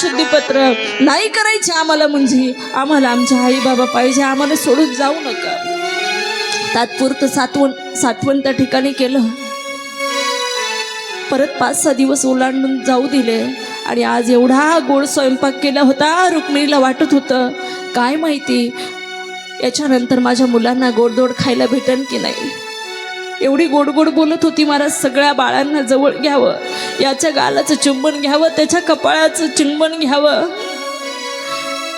शुद्धीपत्र नाही करायचे आम्हाला म्हणजे आम्हाला आमच्या आई बाबा पाहिजे आम्हाला सोडून जाऊ नका. तात्पुरतं सातवण साठवण त्या ठिकाणी केलं. परत पाच सहा दिवस ओलांडून जाऊ दिले. आणि आज एवढा गोड स्वयंपाक केला होता रुक्मिणीला वाटत होतं काय माहिती याच्यानंतर माझ्या मुलांना गोडधोड खायला भेटन की नाही? एवढी गोड गोड बोलत होती मला सगळ्या बाळांना जवळ घ्यावं याच्या गालाचं चुंबन घ्यावं त्याच्या कपाळाचं चुंबन घ्यावं.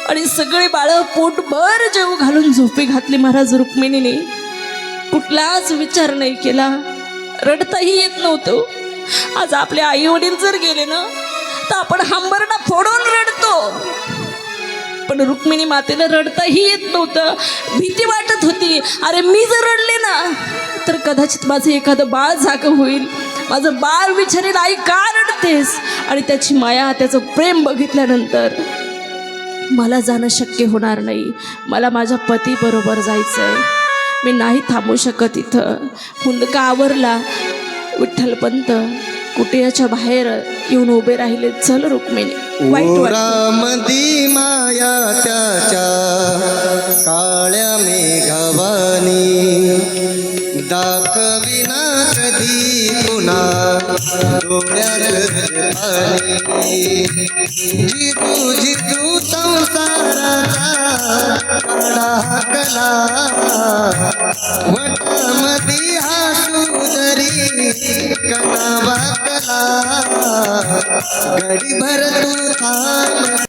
आणि सगळे बाळं पोटभर जेव घालून झोपी घातली महाराज रुक्मिणीने. कुठलाच विचार नाही केला. रडताही येत नव्हतं. आज आपले आई वडील जर गेले ना तर आपण हंबरडा फोडून रडतो. पण रुक्मिणी मातेला रडताही येत नव्हतं. भीती वाटत होती. अरे मी जर रडले ना तर कदाचित माझं एखादं बाळ जागं होईल. माझं बाळ विचारेल आई का रडतेस? आणि त्याची माया त्याचं प्रेम बघितल्यानंतर मला जाणं शक्य होणार नाही. मला माझ्या पतीबरोबर जायचं आहे मी नाही थांबू शकत इथं. हुंदका आवरला. विठ्ठलपंत कुटियाच्या बाहेर येऊन उभे राहिले? चल रुक्मिणी. वाईट दाखविना कधी पुन्हा डोळ्यात जितू जितू संसाराचा काढा कला वटमधी हा सुंदरी कला. वाकला गडी भर तू थांब.